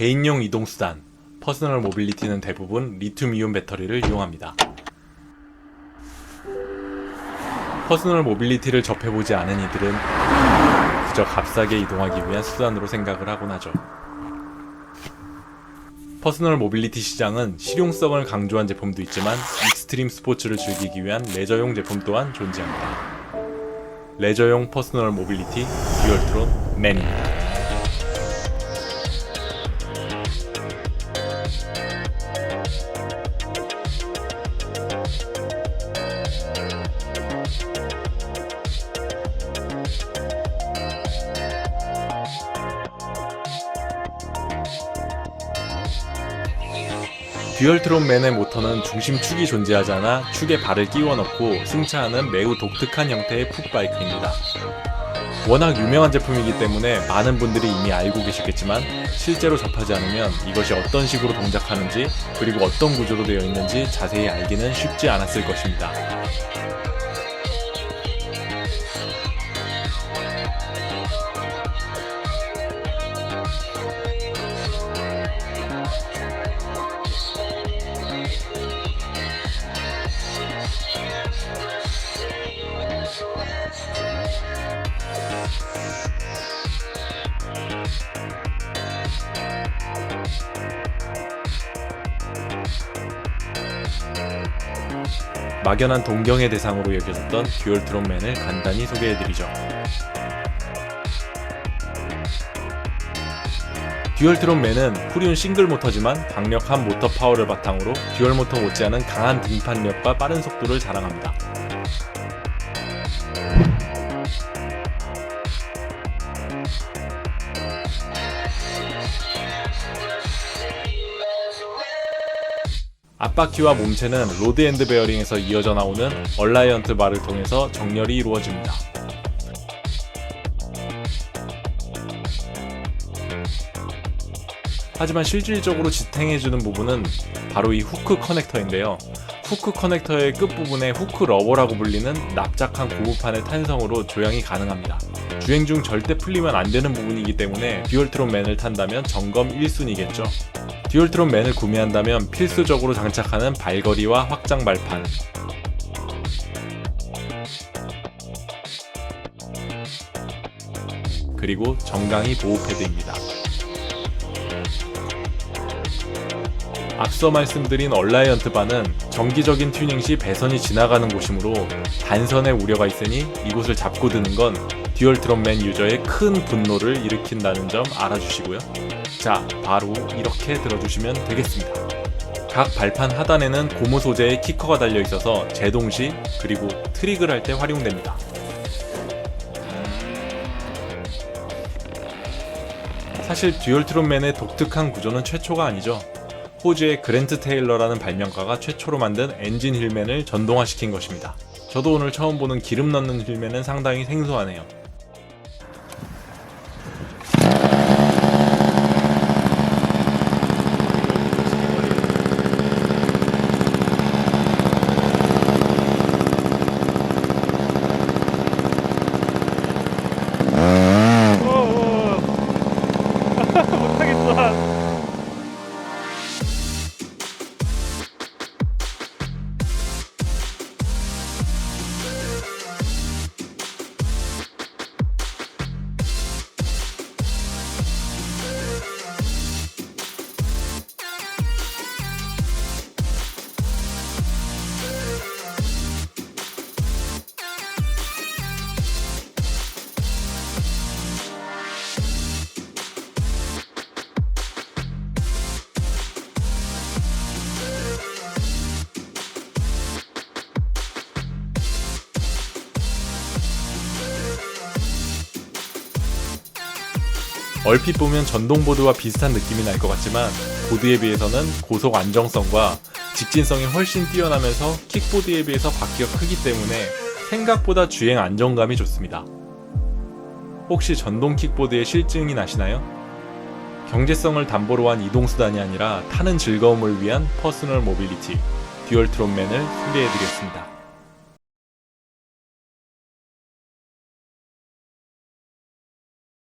개인용 이동수단, 퍼스널 모빌리티는 대부분 리튬이온 배터리를 이용합니다. 퍼스널 모빌리티를 접해보지 않은 이들은 그저 값싸게 이동하기 위한 수단으로 생각을 하곤 하죠. 퍼스널 모빌리티 시장은 실용성을 강조한 제품도 있지만 익스트림 스포츠를 즐기기 위한 레저용 제품 또한 존재합니다. 레저용 퍼스널 모빌리티 듀얼트론 맨입니다. 듀얼트론 맨의 모터는 중심축이 존재하지 않아 축에 발을 끼워 넣고 승차하는 매우 독특한 형태의 풋바이크입니다. 워낙 유명한 제품이기 때문에 많은 분들이 이미 알고 계시겠지만 실제로 접하지 않으면 이것이 어떤 식으로 동작하는지 그리고 어떤 구조로 되어 있는지 자세히 알기는 쉽지 않았을 것입니다. 막연한 동경의 대상으로 여겨졌던 듀얼트론맨을 간단히 소개해드리죠. 듀얼트론맨은 프리온 싱글 모터지만 강력한 모터 파워를 바탕으로 듀얼 모터 못지않은 강한 등판력과 빠른 속도를 자랑합니다. 앞바퀴와 몸체는 로드앤드 베어링에서 이어져 나오는 얼라이언트 바를 통해서 정렬이 이루어집니다. 하지만 실질적으로 지탱해주는 부분은 바로 이 후크 커넥터인데요. 후크 커넥터의 끝부분에 후크 러버라고 불리는 납작한 고무판의 탄성으로 조향이 가능합니다. 주행 중 절대 풀리면 안 되는 부분이기 때문에 듀얼트론 맨을 탄다면 점검 1순위겠죠. 듀얼트론 맨을 구매한다면 필수적으로 장착하는 발걸이와 확장 발판, 그리고 정강이 보호 패드입니다. 앞서 말씀드린 얼라이언트 바는 정기적인 튜닝 시 배선이 지나가는 곳이므로 단선의 우려가 있으니 이곳을 잡고 드는 건 듀얼 트럼맨 유저의 큰 분노를 일으킨다는 점 알아주시고요. 자, 바로 이렇게 들어주시면 되겠습니다. 각 발판 하단에는 고무 소재의 키커가 달려 있어서 제동 시 그리고 트릭을 할 때 활용됩니다. 사실 듀얼 트론맨의 독특한 구조는 최초가 아니죠. 호주의 그랜트 테일러라는 발명가가 최초로 만든 엔진 힐맨을 전동화시킨 것입니다. 저도 오늘 처음 보는 기름 넣는 힐맨은 상당히 생소하네요. 얼핏 보면 전동보드와 비슷한 느낌이 날 것 같지만 보드에 비해서는 고속 안정성과 직진성이 훨씬 뛰어나면서 킥보드에 비해서 바퀴가 크기 때문에 생각보다 주행 안정감이 좋습니다. 혹시 전동 킥보드에 실증이 나시나요? 경제성을 담보로 한 이동수단이 아니라 타는 즐거움을 위한 퍼스널 모빌리티 듀얼 트론맨을 소개해드렸습니다.